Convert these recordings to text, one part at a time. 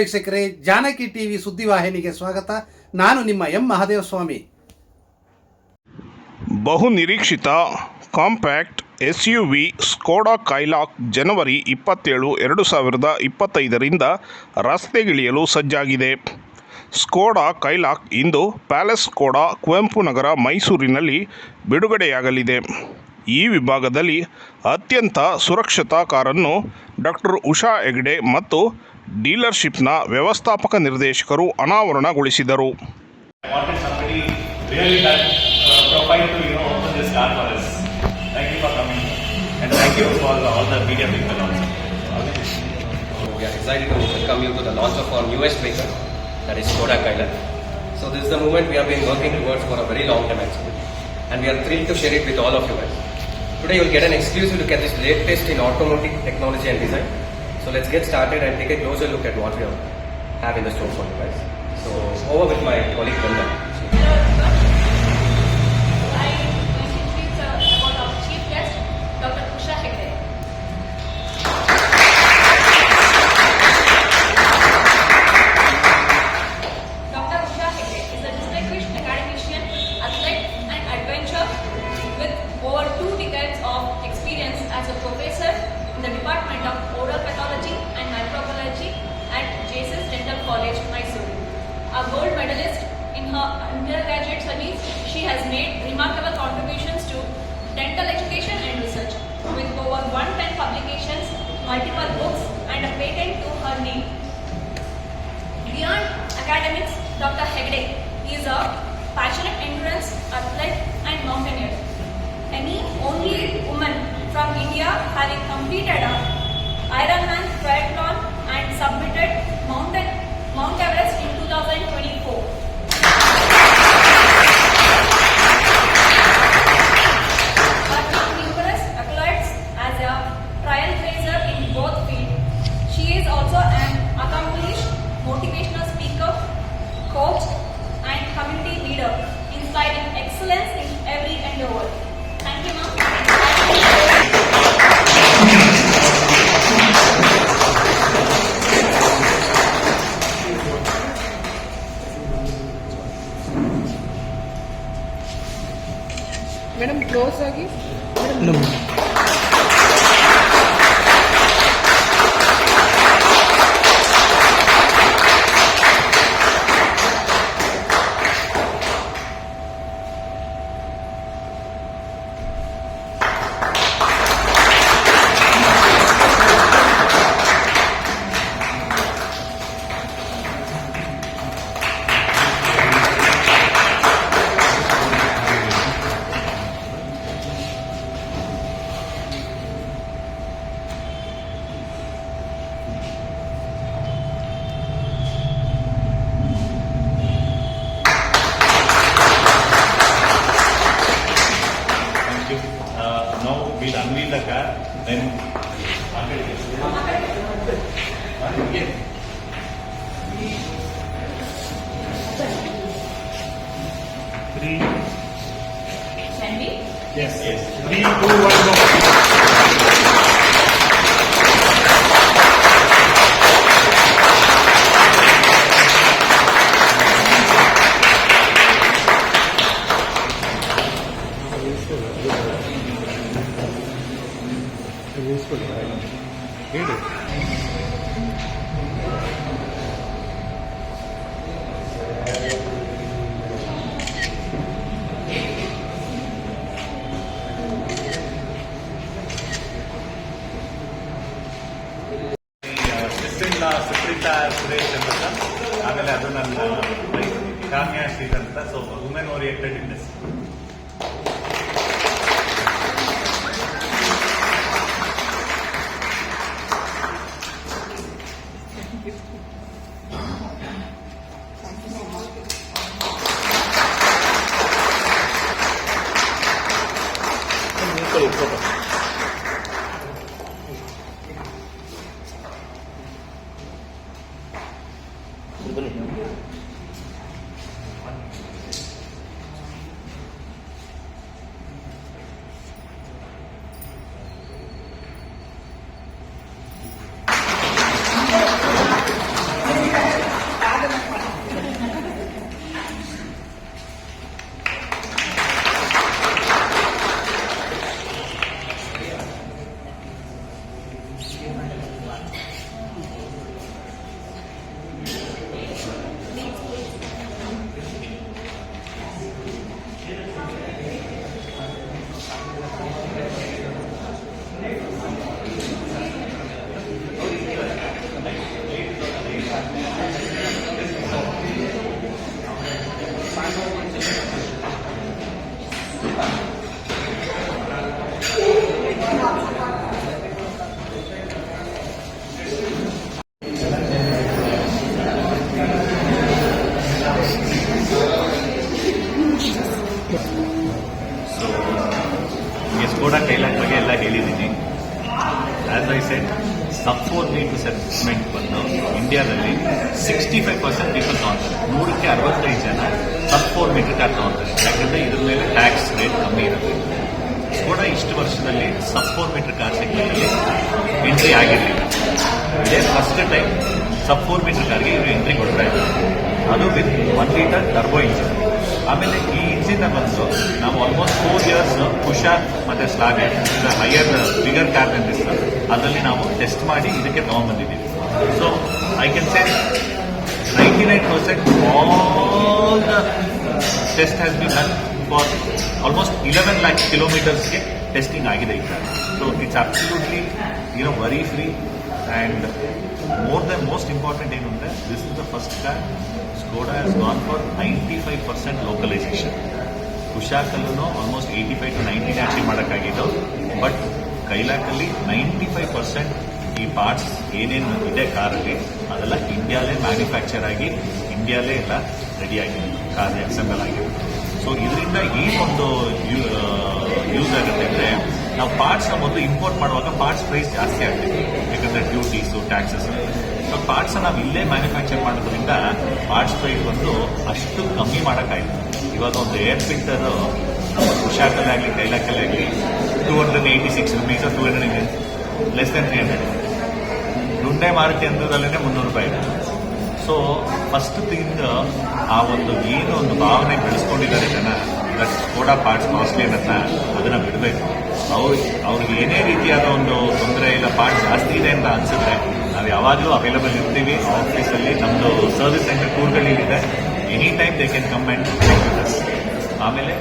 ವೀಕ್ಷಕರೇ, ಜಾನಕಿ ಟಿವಿ ಸುದ್ದಿವಾಹಿನಿಗೆ ಸ್ವಾಗತ. ನಾನು ನಿಮ್ಮ ಎಂ ಮಹಾದೇವ ಸ್ವಾಮಿ. ಬಹುನಿರೀಕ್ಷಿತ compact S U V Skoda Kylaq ಜನವರಿ ಇಪ್ಪತ್ತೇಳು, ಎರಡು ಸಾವಿರದ ಇಪ್ಪತ್ತೈದರಿಂದ ರಸ್ತೆಗಿಳಿಯಲು ಸಜ್ಜಾಗಿದೆ. ಸ್ಕೋಡಾ ಕೈಲಾಕ್ ಇಂದು ಪ್ಯಾಲೆಸ್ ಸ್ಕೋಡಾ ಕುವೆಂಪು ನಗರ ಮೈಸೂರಿನಲ್ಲಿ ಬಿಡುಗಡೆಯಾಗಲಿದೆ. ಈ ವಿಭಾಗದಲ್ಲಿ ಅತ್ಯಂತ ಸುರಕ್ಷತಾ ಕಾರನ್ನು ಡಾಕ್ಟರ್ ಉಷಾ ಹೆಗ್ಡೆ ಮತ್ತು ಡೀಲರ್ಶಿಪ್ನ ವ್ಯವಸ್ಥಾಪಕ ನಿರ್ದೇಶಕರು ಅನಾವರಣಗೊಳಿಸಿದರು uh. So this is the movement we have been working towards for a very long time actually, and we are thrilled to share it with all of you guys. Today you will get an exclusive look at this latest in automotive technology and design. So let's get started and take a closer look at what we have in the store for you guys. So over with my colleague Brenda. trailblazer in both fields. She is also an accomplished motivational speaker, coach, and community leader, inspiring excellence in every endeavor. Thank you, ma'am. Madam close ಆಗಿ Thank Three, Can we? yes, yes. Three, two, one, Thank you. Skoda Kylaq ಬಗ್ಗೆ ಎಲ್ಲ ಹೇಳಿದ್ದೀನಿ. As I said sub four segment ಬಂದು ಇಂಡಿಯಾದಲ್ಲಿ sixty five percent people ತಗೊಂತಾರೆ. ನೂರಕ್ಕೆ ಅರವತ್ತೈದು ಜನ ಸಬ್ ಫೋರ್ ಮೀಟರ್ ಕಾರ್ ತಗೊಂತಾರೆ. ಯಾಕಂದ್ರೆ ಇದ್ರ ಮೇಲೆ ಟ್ಯಾಕ್ಸ್ ರೇಟ್ ಕಮ್ಮಿ ಇರುತ್ತೆ. ಕೂಡ ಇಷ್ಟು ವರ್ಷದಲ್ಲಿ ಸಬ್ ಫೋರ್ ಮೀಟರ್ ಕಾರ್ ಸೆಗ್ಮೆಂಟಲ್ಲಿ ಎಂಟ್ರಿ ಆಗಿರಲಿಲ್ಲ. ಇದೇ first time sub four metre ಕಾರ್ಗೆ ಇವರು ಎಂಟ್ರಿ ಕೊಡ್ತಾ ಇದ್ದಾರೆ. ಅದು with one litre turbo engine ಆಮೇಲೆ ಈ ಇಂಜಿನ್ ನಾವು ಆಲ್ಮೋಸ್ಟ್ ಫೋರ್ ಇಯರ್ಸ್ ಹುಷಾರ್ ಮತ್ತೆ ಸ್ಲಾಗೆ ಹೈಯರ್ ಬಿಗರ್ ಕಾರ್ ನಿಲ್ಲಿಸ್ತಾರೆ ಅದರಲ್ಲಿ ನಾವು ಟೆಸ್ಟ್ ಮಾಡಿ ಇದಕ್ಕೆ ತಗೊಂಡ್ಬಂದಿದ್ದೀವಿ so I can say ninety nine percent all the test has be done for almost eleven lakh ಕಿಲೋಮೀಟರ್ಸ್ಗೆ testing ಆಗಿದೆ ಈಗ so it's absolutely you know worry free and more than most important ಏನು ಅಂದರೆ this is the first time Skoda has gone for ninety five percent localisation ಕುಶಾಕಲ್ಲೂ almost eighty five to ninety achieve ಮಾಡೋಕ್ಕಾಗಿದ್ದು but ಕೈಲಾಕಲ್ಲಿ ninety five percent ಈ parts ಏನೇನು ಇದೆ ಕಾರಲ್ಲಿ, ಅದೆಲ್ಲ ಇಂಡಿಯಾಲೇ manufacture ಆಗಿ ಇಂಡಿಯಾಲೇ ಎಲ್ಲ ರೆಡಿ ಆಗಿದೆ ಕಾರ್ ಎಕ್ಸಾಂಪಲ್ ಆಗಿದೆ ಸೊ ಇದರಿಂದ ಏನೊಂದು ಯೂಸ್ ಆಗುತ್ತೆ ಅಂದರೆ, ನಾವು ಪಾರ್ಟ್ಸ್ನ ಮೊದಲು ಇಂಪೋರ್ಟ್ ಮಾಡುವಾಗ ಪಾರ್ಟ್ಸ್ ಪ್ರೈಸ್ ಜಾಸ್ತಿ ಆಗ್ತಿದೆ ಯಾಕಂದರೆ ಡ್ಯೂಟೀಸು ಟ್ಯಾಕ್ಸಸ್ ಸೊ ಪಾರ್ಟ್ಸ್ ನಾವು ಇಲ್ಲೇ ಮ್ಯಾನುಫ್ಯಾಕ್ಚರ್ ಮಾಡೋದ್ರಿಂದ ಪಾರ್ಟ್ಸ್ ಪ್ರೈಸ್ ಬಂದು ಅಷ್ಟು ಕಮ್ಮಿ ಮಾಡೋಕ್ಕಾಯಿತು. ಇವಾಗ ಒಂದು ಏರ್ ಫಿಲ್ಟರ್ ಹುಷಾಕಲ್ಲಾಗಲಿ ಆಗಲಿ two hundred eighty six rupees two hundred less than three hundred ದುಂಡೆ Maruti ಅಂದ್ರದಲ್ಲೇ ಮುನ್ನೂರು ರೂಪಾಯಿ ಇದೆ ಸೊ ಫಸ್ಟ್ ಥಿಂಗ್ ಆ ಒಂದು ಏನು ಒಂದು ಭಾವನೆ ಬೆಳೆಸ್ಕೊಂಡಿದ್ದಾರೆ ಜನ ದಟ್ ಕೂಡ ಪಾರ್ಟ್ಸ್ ಕಾಸ್ಟ್ಲಿ ಅನ್ನೋದನ್ನ ಅದನ್ನು ಬಿಡಬೇಕು. ಅವ್ರು ಅವ್ರಿಗೆ ಏನೇ ರೀತಿಯಾದ ಒಂದು ತೊಂದರೆ ಇಲ್ಲ ಪಾರ್ಟ್ ಜಾಸ್ತಿ ಇದೆ ಅಂತ ಅನ್ಸುತ್ತೆ. ನಾವು ಯಾವಾಗಲೂ ಅವೈಲಬಲ್ ಇರ್ತೀವಿ ಆಫೀಸಲ್ಲಿ ನಮ್ಮದು service centre ಟೂರ್ಗಳಿದೆ any time they can come and ಆಮೇಲೆ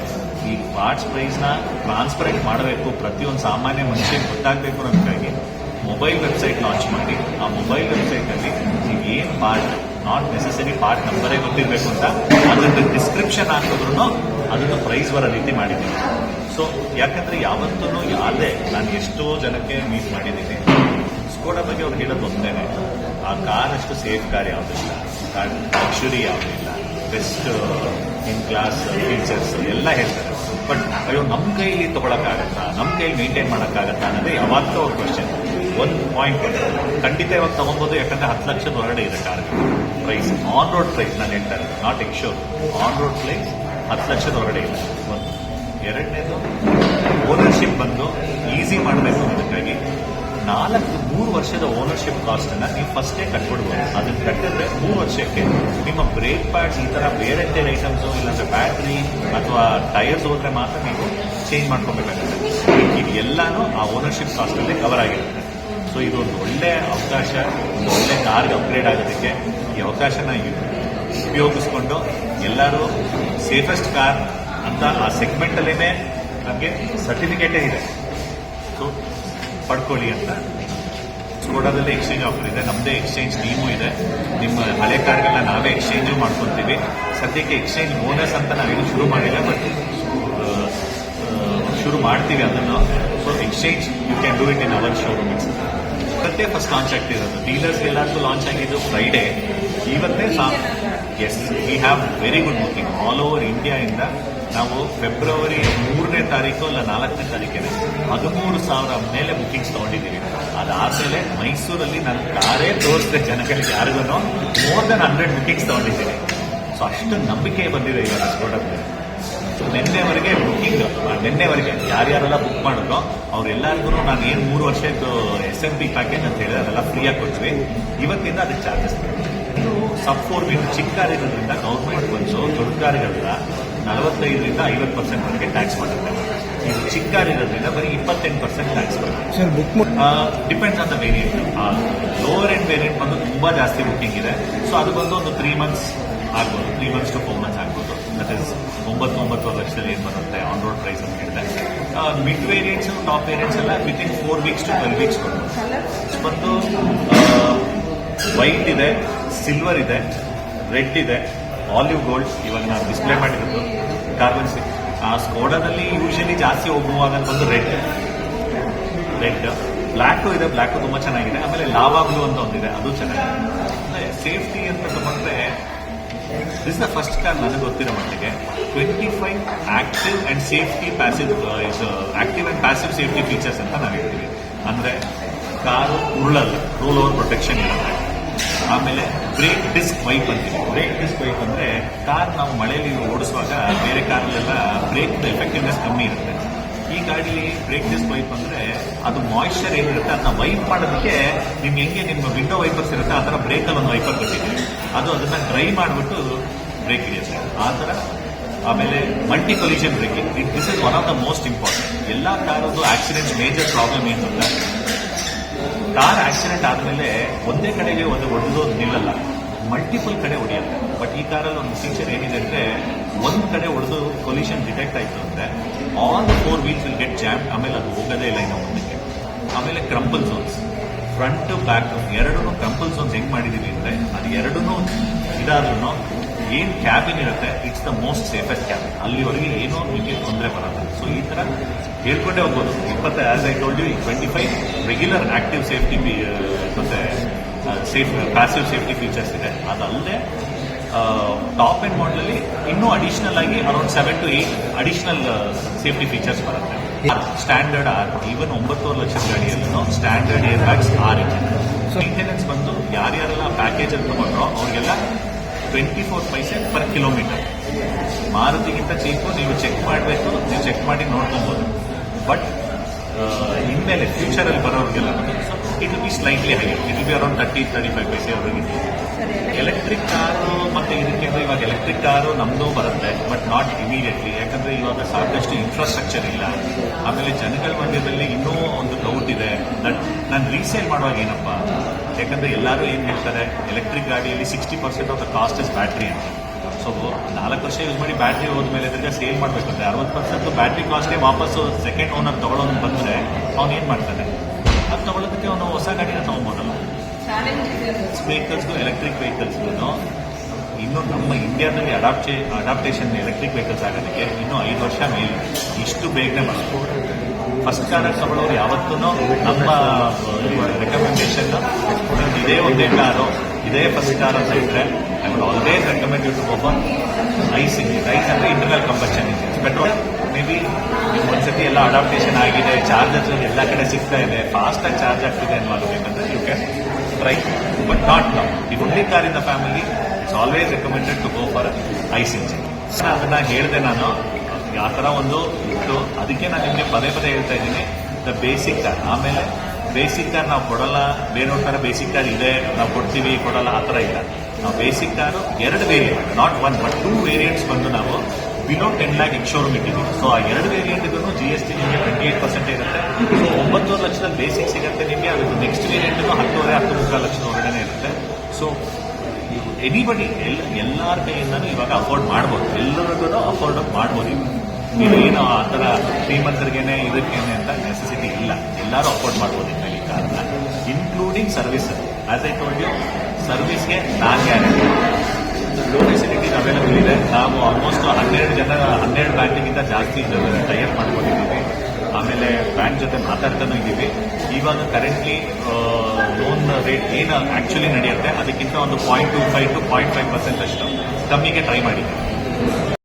ಈ ಪಾರ್ಟ್ಸ್ ಪ್ರೈಸ್ನ ಟ್ರಾನ್ಸ್ಪರೆಂಟ್ ಮಾಡಬೇಕು. ಪ್ರತಿಯೊಂದು ಸಾಮಾನ್ಯ ಮನುಷ್ಯನಿಗೆ ಗೊತ್ತಾಗಬೇಕು ಅನ್ನೋದಕ್ಕಾಗಿ ಮೊಬೈಲ್ ವೆಬ್ಸೈಟ್ ಲಾಂಚ್ ಮಾಡಿ. ಆ ಮೊಬೈಲ್ ವೆಬ್ಸೈಟಲ್ಲಿ ನೀವು ಏನು ಪಾರ್ಟ್ ನಾಟ್ ನೆಸೆಸರಿ ಪಾರ್ಟ್ ನಂಬರೇ ಗೊತ್ತಿರಬೇಕು ಅಂತ ಅದನ್ನು ಡಿಸ್ಕ್ರಿಪ್ಷನ್ ಹಾಕಿದ್ರು ಅದನ್ನು ಪ್ರೈಸ್ ಬರೋ ರೀತಿ ಮಾಡಿದ್ದೀನಿ ಸೊ, ಯಾಕಂದ್ರೆ ಯಾವತ್ತೂ ಯಾವುದೇ ನಾನು ಎಷ್ಟೋ ಜನಕ್ಕೆ ಮೀಟ್ ಮಾಡಿದ್ದೀನಿ. ಸ್ಕೋಡ ಬಗ್ಗೆ ಅವ್ರು ಹೇಳೋದು ಒಂದೇನೆ ಆ ಕಾರ್ ಅಷ್ಟು ಸೇಫ್ ಕಾರ್ ಯಾವುದಿಲ್ಲ ಕಾರ್ ಲಕ್ಷುರಿ ಯಾವುದಿಲ್ಲ ಬೆಸ್ಟ್ ಇನ್ ಕ್ಲಾಸ್ ಫೀಚರ್ಸ್ ಎಲ್ಲ ಹೇಳ್ತಾರೆ. ಬಟ್ ಅಯ್ಯೋ ನಮ್ಮ ಕೈಲಿ ತಗೊಳಕ್ಕಾಗತ್ತಾ? ನಮ್ಮ ಕೈಲಿ ಮೇಂಟೈನ್ ಮಾಡೋಕ್ಕಾಗತ್ತಾ ಅನ್ನೋದೇ ಯಾವತ್ತೂ ಅವ್ರ ಕ್ವಶನ್ ಒಂದು ಪಾಯಿಂಟ್ ಖಂಡಿತ ಇವಾಗ ತೊಗೊಬೋದು, ಯಾಕಂದ್ರೆ ಹತ್ತು ಲಕ್ಷದ ಹೊರಡೆ ಇದೆ car price on road price ನಾನು ಹೇಳ್ತಾ ಇರೋದು. Not ex showroom on road price ಹತ್ತು ಲಕ್ಷದ ಹೊರಡೆ ಇದೆ ಎರಡನೇದು ಓನರ್ಶಿಪ್ ಬಂದು ಈಸಿ ಮಾಡಬೇಕು ಅನ್ನೋದಕ್ಕಾಗಿ ನಾಲ್ಕು, ಮೂರು ವರ್ಷದ ಓನರ್ಶಿಪ್ ಕಾಸ್ಟ್ ಅನ್ನ ನೀವು ಫಸ್ಟೇ ಕಟ್ಬಿಡ್ಬೋದು. ಅದನ್ನ ಕಟ್ಟಿದ್ರೆ ಮೂರು ವರ್ಷಕ್ಕೆ ನಿಮ್ಮ ಬ್ರೇಕ್ ಪ್ಯಾಡ್ಸ್ ಈ ತರ ಬೇರೆ ಬೇರೆ ಐಟಮ್ಸ್ ಇಲ್ಲಾಂದ್ರೆ ಬ್ಯಾಟ್ರಿ ಅಥವಾ ಟೈರ್ಸ್ ಹೋದ್ರೆ ಮಾತ್ರ ನೀವು ಚೇಂಜ್ ಮಾಡ್ಕೋಬೇಕಾಗುತ್ತೆ. ಇದು ಎಲ್ಲಾನು ಆ ಓನರ್ಶಿಪ್ ಕಾಸ್ಟ್ ಅಲ್ಲಿ ಕವರ್ ಆಗಿರುತ್ತೆ. ಸೊ ಇದು ಒಂದು ಒಳ್ಳೆ ಅವಕಾಶ, ಒಂದು ಒಳ್ಳೆ ಕಾರ್ಗೆ ಅಪ್ಗ್ರೇಡ್ ಆಗೋದಕ್ಕೆ ಈ ಅವಕಾಶನ ಉಪಯೋಗಿಸ್ಕೊಂಡು ಎಲ್ಲರೂ ಸೇಫೆಸ್ಟ್ ಕಾರ್ ಅಂತ ಆ ಸೆಗ್ಮೆಂಟ್ ಅಲ್ಲೇನೆ ನಮಗೆ ಸರ್ಟಿಫಿಕೇಟೇ ಇದೆ. ಪಡ್ಕೊಳ್ಳಿ ಅಂತ. ಸ್ಕೋಡಾದಲ್ಲಿ ಎಕ್ಸ್ಚೇಂಜ್ ಆಫರ್ ಇದೆ. ನಮ್ಮದೇ ಎಕ್ಸ್ಚೇಂಜ್ ಟೀಮು ಇದೆ. ನಿಮ್ಮ ಹಳೆ ಕಾರ್ಡ್ಗಳನ್ನ ನಾವೇ ಎಕ್ಸ್ಚೇಂಜು ಮಾಡ್ಕೊತೀವಿ. ಸದ್ಯಕ್ಕೆ ಎಕ್ಸ್ಚೇಂಜ್ ಬೋನಸ್ ಅಂತ ನಾವೇನು ಶುರು ಮಾಡಿಲ್ಲ ಬಟ್ ಶುರು ಮಾಡ್ತೀವಿ ಅದನ್ನು. So exchange you can do it in our showrooms ಇವತ್ತೇ ಫಸ್ಟ್ ಲಾಂಚ್ ಆಗ್ತಿರೋದು. ಡೀಲರ್ಸ್ ಎಲ್ಲರಿಗೂ ಲಾಂಚ್ ಆಗಿದ್ದು ಫ್ರೈಡೇ ಇವತ್ತೇ as we have very good booking all over ಇಂಡಿಯಾಯಿಂದ ನಾವು ಫೆಬ್ರವರಿ ಮೂರನೇ ತಾರೀಕು ಇಲ್ಲ ನಾಲ್ಕನೇ ತಾರೀಕಿಗೆ ಹದಿಮೂರು ಸಾವಿರ ಮೇಲೆ ಬುಕಿಂಗ್ಸ್ ತಗೊಂಡಿದ್ದೀವಿ. ಅದಾದ್ಮೇಲೆ ಮೈಸೂರಲ್ಲಿ ನನ್ನ ಕಾರೇ ತೋರಿಸಿದೆ ಜನಗಳಿಗೆ ಯಾರಿಗೂ ಮೋರ್ ದನ್ ಹಂಡ್ರೆಡ್ ಬುಕ್ಕಿಂಗ್ಸ್ ತಗೊಂಡಿದ್ದೀನಿ ಸೊ ಅಷ್ಟು ನಂಬಿಕೆ ಬಂದಿದೆ ಇವಾಗ ಪ್ರಾಡಕ್ಟ್ ನಿನ್ನೆವರೆಗೆ ಬುಕ್ಕಿಂಗ್ ನಿನ್ನೆವರೆಗೆ ಯಾರ್ಯಾರೆಲ್ಲ ಬುಕ್ ಮಾಡಿದ್ರು ಅವ್ರೆಲ್ಲರಿಗೂ ನಾನು ಏನು ಮೂರು ವರ್ಷದ್ದು ಎಸ್ ಎಂ ಪಿ ಪ್ಯಾಕೇಜ್ ಅಂತ ಹೇಳಿದ್ರೆ ಅದೆಲ್ಲ ಫ್ರೀಯಾಗಿ ಕೊಡ್ತೀವಿ. ಇವತ್ತಿಂದ ಅದಕ್ಕೆ ಚಾರ್ಜಸ್ ಇದು ಸಬ್ ಫೋರ್ ಚಿಕ್ಕ ಗೌರ್ಮೆಂಟ್ ಬಂದು ದೊಡ್ಡ ಕಾರುಗಳನ್ನ ನಲವತ್ತೈದರಿಂದ ಐವತ್ತು ಪರ್ಸೆಂಟ್ ವರೆಗೆ ಟ್ಯಾಕ್ಸ್ ಮಾಡುತ್ತೆ. ಇದು ಚಿಕ್ಕಾರಿರೋದ್ರಿಂದ ಬರೀ ಇಪ್ಪತ್ತೆಂಟು ಪರ್ಸೆಂಟ್ ಟ್ಯಾಕ್ಸ್ ಬರುತ್ತೆ. Depends on the variant lower end variant ಬಂದು ತುಂಬ ಜಾಸ್ತಿ ಬುಕ್ಕಿಂಗ್ ಇದೆ. ಸೊ ಅದು ಬಂದು ಒಂದು ತ್ರೀ ಮಂತ್ಸ್ ಆಗ್ಬೋದು. Three months to four months ಆಗ್ಬೋದು. ದಟ್ ಇಸ್ ಒಂಬತ್ತು ಒಂಬತ್ತು ಲಕ್ಷದಲ್ಲಿ ಏನು ಬರುತ್ತೆ? ಆನ್ ರೋಡ್ ಪ್ರೈಸ್ ಅಂತ ಹೇಳಿದೆ ಮಿಡ್ ವೇರಿಯಂಟ್ಸ್ ಟಾಪ್ ವೇರಿಯಂಟ್ಸ್ ಎಲ್ಲ with in four weeks to twelve weeks ಕೊಡ್ಬೋದು. ಮತ್ತು ವೈಟ್ ಇದೆ ಸಿಲ್ವರ್ ಇದೆ ರೆಡ್ ಇದೆ. ಆಲಿವ್ ಗೋಲ್ಡ್ ಇವಾಗ ನಾವು ಡಿಸ್ಪ್ಲೇ ಮಾಡಿರೋದು ಕಾರ್ಬನ್ ಆ ಸ್ಕೋಡಾದಲ್ಲಿ ಯೂಶಲಿ ಜಾಸ್ತಿ ಹೋಗುವಾಗ ಬಂದು ರೆಡ್ ರೆಡ್ ಬ್ಲ್ಯಾಕ್ ಇದೆ ಬ್ಲ್ಯಾಕ್ ತುಂಬಾ ಚೆನ್ನಾಗಿದೆ. ಆಮೇಲೆ ಲಾವಾ ಬ್ಲೂ ಅಂತ ಒಂದಿದೆ, ಅದು ಚೆನ್ನಾಗಿದೆ. ಸೇಫ್ಟಿ ಅಂತ ತಗೊಂಡ್ರೆ ದಿಸ್ ದ ಫಸ್ಟ್ ಕಾರ್ ನನಗೆ ಗೊತ್ತಿರೋ ಮಟ್ಟಿಗೆ. Twenty five active and safety passive active and passive safety features ಅಂತ ನಾವು ಹೇಳ್ತೀವಿ. ಅಂದರೆ ಕಾರು ಉರುಳಲ್ಲ ರೂಲ್ ಓವರ್ ಪ್ರೊಟೆಕ್ಷನ್ ಇರುತ್ತೆ ಆಮೇಲೆ ಬ್ರೇಕ್ ಡಿಸ್ಕ್ ವೈಪ್ ಅಂತೀವಿ ಬ್ರೇಕ್ ಡಿಸ್ಕ್ ವೈಪ್ ಅಂದರೆ ಕಾರ್ ನಾವು ಮಳೆಯಲ್ಲಿ ಓಡಿಸುವಾಗ ಬೇರೆ ಕಾರಲ್ಲೆಲ್ಲ ಬ್ರೇಕ್ ಎಫೆಕ್ಟಿವ್ನೆಸ್ ಕಮ್ಮಿ ಇರುತ್ತೆ. ಈ ಗಾಡಿಲಿ ಬ್ರೇಕ್ ಡಿಸ್ಕ್ ವೈಪ್ ಅಂದ್ರೆ ಅದು ಮಾಯಿಶ್ಚರ್ ಏನಿರುತ್ತೆ ಅದನ್ನ ವೈಪ್ ಮಾಡೋದಕ್ಕೆ ನಿಮ್ಗೆ ಹೆಂಗೆ ನಿಮ್ಮ ವಿಂಡೋ ವೈಪರ್ಸ್ ಇರುತ್ತೆ ಆ ಥರ ಬ್ರೇಕಲ್ಲಿ ಒಂದು ವೈಪರ್ ಕೊಟ್ಟಿದ್ದೀವಿ ಅದು ಅದನ್ನ ಡ್ರೈ ಮಾಡಿಬಿಟ್ಟು ಬ್ರೇಕ್ ಹಿಡಿಯುತ್ತೆ ಆ ಥರ ಆಮೇಲೆ multi collision braking it this is one of the most important ಎಲ್ಲ ಕಾರದ್ದು ಆಕ್ಸಿಡೆಂಟ್ ಮೇಜರ್ ಪ್ರಾಬ್ಲಮ್ ಏನು ಅಂತ ಕಾರ್ ಆಕ್ಸಿಡೆಂಟ್ ಆದಮೇಲೆ ಒಂದೇ ಕಡೆಗೆ ಒಂದು ಹೊಡೆದು ನಿಲ್ಲಲ್ಲ. ಮಲ್ಟಿಪಲ್ ಕಡೆ ಹೊಡೆಯುತ್ತೆ ಬಟ್ ಈ ಕಾರಲ್ಲಿ ಒಂದು ಫೀಚರ್ ಏನಿದೆ ಅಂದ್ರೆ ಒಂದು ಕಡೆ ಹೊಡೆದು ಪೊಲ್ಯೂಷನ್ ಡಿಟೆಕ್ಟ್ ಆಯ್ತು ಅಂದ್ರೆ all four wheels will get jam ಆಮೇಲೆ ಅದು ಹೋಗೋದೇ ಇಲ್ಲ ಇನ್ನು ಮುಂದಕ್ಕೆ. ಆಮೇಲೆ ಕ್ರಂಪಲ್ ಝೋನ್ಸ್ ಫ್ರಂಟ್ ಬ್ಯಾಕ್ ಎರಡೂ ಕ್ರಂಪಲ್ ಝೋನ್ಸ್ ಹೆಂಗ್ ಮಾಡಿದೀವಿ ಅಂದ್ರೆ ಅದು ಎರಡೂ ಇದಾದ್ರೂ ಏನ್ ಕ್ಯಾಬಿನ್ ಇರುತ್ತೆ it's the most safest cabin ಅಲ್ಲಿವರೆಗೆ ಏನೋ ನಿಮಗೆ ತೊಂದರೆ ಬರಲ್ಲ. ಸೊ ಈ ತರ ಹೇಳ್ಕೊಂಡೇ ಹೋಗ್ಬೋದು. ಇಪ್ಪತ್ತ as I told you twenty five regular active safety ಮತ್ತೆ ಸೇಫ್ ಪ್ಯಾಸಿವ್ ಸೇಫ್ಟಿ ಫೀಚರ್ಸ್ ಇದೆ. ಅದಲ್ಲದೆ ಟಾಪ್ ಎಂಡ್ ಮಾಡಲಲ್ಲಿ ಇನ್ನೂ ಅಡಿಷನಲ್ ಆಗಿ around seven to eight additional safety features ಬರುತ್ತೆ. ಸ್ಟ್ಯಾಂಡರ್ಡ್ ಆರ್ ಈವನ್ ಒಂಬತ್ತೂವರೆ ಲಕ್ಷದ ಗಾಡಿಯಲ್ಲೂ ಸ್ಟ್ಯಾಂಡರ್ಡ್ ಏರ್ ಬ್ಯಾಗ್ಸ್ ಆರ್ ಇದೆ. ಸೊ ಮೇಂಟೆನೆನ್ಸ್ ಬಂದು ಯಾರ್ಯಾರೆಲ್ಲ ಪ್ಯಾಕೇಜ್ ಅಲ್ಲಿ ತಗೊಂಡ್ರೋ, ಅವ್ರಿಗೆಲ್ಲ twenty four paise per kilometer ಮಾರುತಿಗಿಂತ cheap ನೀವು ಚೆಕ್ ಮಾಡಬೇಕು ನೀವು ಚೆಕ್ ಮಾಡಿ ನೋಡ್ಕೊಬೋದು. ಬಟ್ ಇನ್ಮೇಲೆ ಫ್ಯೂಚರಲ್ಲಿ ಬರೋರಿಗೆಲ್ಲ it be slightly high it be around thirty thirty five paise ಅವರಿಗೆ. ಎಲೆಕ್ಟ್ರಿಕ್ ಕಾರು ಮತ್ತೆ ಇದಕ್ಕೆ ಇವಾಗ ಎಲೆಕ್ಟ್ರಿಕ್ ಕಾರು ನಮ್ದು ಬರುತ್ತೆ ಬಟ್ ನಾಟ್ ಇಮಿಡಿಯೇಟ್ಲಿ ಯಾಕಂದ್ರೆ ಇವಾಗ ಸಾಕಷ್ಟು ಇನ್ಫ್ರಾಸ್ಟ್ರಕ್ಚರ್ ಇಲ್ಲ. ಆಮೇಲೆ ಜನಗಳ ಮಂಡ್ಯದಲ್ಲಿ ಇನ್ನೂ ಒಂದು ಡೌಟ್ ಇದೆ. ದಟ್ ನಾನು ರೀಸೇಲ್ ಮಾಡುವಾಗ ಏನಪ್ಪ ಯಾಕಂದ್ರೆ ಎಲ್ಲರೂ ಏನ್ ಹೇಳ್ತಾರೆ ಎಲೆಕ್ಟ್ರಿಕ್ ಗಾಡಿಯಲ್ಲಿ sixty percent of the cost is battery ಅಂತ. ಸೊ ನಾಲ್ಕು ವರ್ಷ ಯೂಸ್ ಮಾಡಿ ಬ್ಯಾಟ್ರಿ ಹೋದ್ಮೇಲೆ ಅದಕ್ಕೆ ಸೇಲ್ ಮಾಡ್ಬೇಕಂದ್ರೆ ಅರವತ್ತು ಪರ್ಸೆಂಟ್ ಬ್ಯಾಟ್ರಿ ಕಾಸ್ಟ್ ವಾಪಸ್ಸು ಸೆಕೆಂಡ್ ಓನರ್ ತಗೊಳ್ಳೋದು ಬಂದ್ರೆ ಅವ್ನು ಏನ್ ಮಾಡ್ತಾನೆ? ಅದು ತಗೊಳ್ಳೋದಕ್ಕೆ ಅವನು ಹೊಸ ಗಾಡಿನ ತಗೊಬೋದಲ್ಲ. ವೆಹಿಕಲ್ಸ್ಗೂ ಎಲೆಕ್ಟ್ರಿಕ್ ವೆಹಿಕಲ್ಸ್ಗೂ ಇನ್ನು ನಮ್ಮ ಇಂಡಿಯಾದಲ್ಲಿ ಅಡಾಪ್ಟೇ ಅಡಾಪ್ಟೇಷನ್ ಎಲೆಕ್ಟ್ರಿಕ್ ವೆಹಿಕಲ್ಸ್ ಆಗೋದಕ್ಕೆ ಇನ್ನೂ ಐದು ವರ್ಷ ಮೇಲೆ ಇಷ್ಟು ಬೇಗನೆ ಮಾಡ್ಬೋದು ಫಸ್ಟ್ ಕಾರ್ ತಗೊಳ್ಳೋರು ಯಾವತ್ತೂ ನಮ್ಮ ರೆಕಮೆಂಡೇಶನ್ ಒಂದೇ ಕಾರು, ಇದೇ ಫಸ್ಟ್ ಕಾರ್ ಅಂತ ಇದ್ರೆ I would always recommend you to ಒಬ್ಬ ಐಸ್ ಇಂಜಿನ್ ಐಸ್ ಅಂದ್ರೆ internal combustion engine petrol maybe ಒಂದ್ಸತಿ ಎಲ್ಲ ಅಡಾಪ್ಟೇಷನ್ ಆಗಿದೆ ಚಾರ್ಜಸ್ ಎಲ್ಲ ಕಡೆ ಸಿಗ್ತಾ ಇದೆ ಫಾಸ್ಟ್ ಆಗಿ ಚಾರ್ಜ್ ಆಗ್ತಿದೆ ಅನ್ವಾಗಬೇಕಂದ್ರೆ you can try but not now ಈ ಒಂದೇ car in the family it's always recommended to go for ICE engine ಅದನ್ನ ಹೇಳಿದೆ ನಾನು ಆ ಥರ ಒಂದು ಇತ್ತು ಅದಕ್ಕೆ ನಾನು ನಿಮಗೆ ಪದೇ ಪದೇ ಹೇಳ್ತಾ ಇದ್ದೀನಿ ದ ಬೇಸಿಕ್ ಆಮೇಲೆ ಬೇಸಿಕ್ ಕಾರ್ ನಾವು ಕೊಡಲ್ಲ, ಬೇರೆಯವ್ರ ಥರ ಬೇಸಿಕ್ ಕಾರ್ ಇದೆ, ನಾವು ಕೊಡ್ತೀವಿ, ಕೊಡಲ್ಲ, ಆ ಥರ ಇಲ್ಲ. ನಾವು ಬೇಸಿಕ್ ಕಾರು ಎರಡು variant not one but two variants ಬಂದು ನಾವು below ten lakh ex showroom ಇಟ್ಟಿದ್ದೀವಿ. ಸೊ ಆ ಎರಡು ವೇರಿಯಂಟ್ ಇದನ್ನು ಜಿ ಎಸ್ ಟಿ ನಿಮಗೆ ಟ್ವೆಂಟಿ ಏಟ್ ಪರ್ಸೆಂಟ್ ಇರುತ್ತೆ. ಸೊ ಒಂಬತ್ತೂವರೆ ಲಕ್ಷದ ಬೇಸಿಕ್ ಸಿಗುತ್ತೆ ನಿಮಗೆ, ಅದು ನೆಕ್ಸ್ಟ್ ವೇರಿಯಂಟ್ ಹತ್ತುವರೆ ಹತ್ತು ಮುಕ್ಕಾಲು ಲಕ್ಷದ ಹೊರಗಡೆ ಇರುತ್ತೆ. ಸೊ ಎನಿಬಡಿ ಎಲ್ಲ ಎಲ್ಲರ ಕೈಯಿಂದನೂ ಇವಾಗ ಅಫೋರ್ಡ್ ಮಾಡ್ಬೋದು. ಎಲ್ಲರಿಗೂ ಅಫೋರ್ಡ್ ಮಾಡ್ಬೋದು. ನೀವೇನು ಆ ತರ ಶ್ರೀಮಂತರಿಗೇನೆ ಇದಕ್ಕೇನೆ ಅಂತ ನೆಸೆಸಿಟಿ ಇಲ್ಲ. ಎಲ್ಲರೂ ಅಫೋರ್ಡ್ ಮಾಡ್ಬೋದು ಈ ಕಾರಣ including service as I told you ಸರ್ವಿಸ್ಗೆ ನಾನ್ ಗ್ಯಾರಂಟಿ ಲೋ ಫೆಸಿಲಿಟೀಸ್ ಅವೈಲಬಲ್ ಇದೆ. ನಾವು ಆಲ್ಮೋಸ್ಟ್ ಹನ್ನೆರಡು ಜನ, ಹನ್ನೆರಡು ಬ್ಯಾಂಕಿಗಿಂತ ಜಾಸ್ತಿ ಟೈಅಪ್ ಮಾಡ್ಕೊಂಡಿದ್ದೀವಿ. ಆಮೇಲೆ ಬ್ಯಾಂಕ್ ಜೊತೆ ಮಾತಾಡ್ತಾನೂ ಇದ್ದೀವಿ. ಇವಾಗ ಕರೆಂಟ್ಲಿ ಲೋನ್ ರೇಟ್ ಏನು ಆಕ್ಚುಲಿ ನಡೆಯುತ್ತೆ, ಅದಕ್ಕಿಂತ ಒಂದು point two five to point five percent ಅಷ್ಟು ಕಮ್ಮಿಗೆ ಟ್ರೈ ಮಾಡಿದ್ದೀವಿ.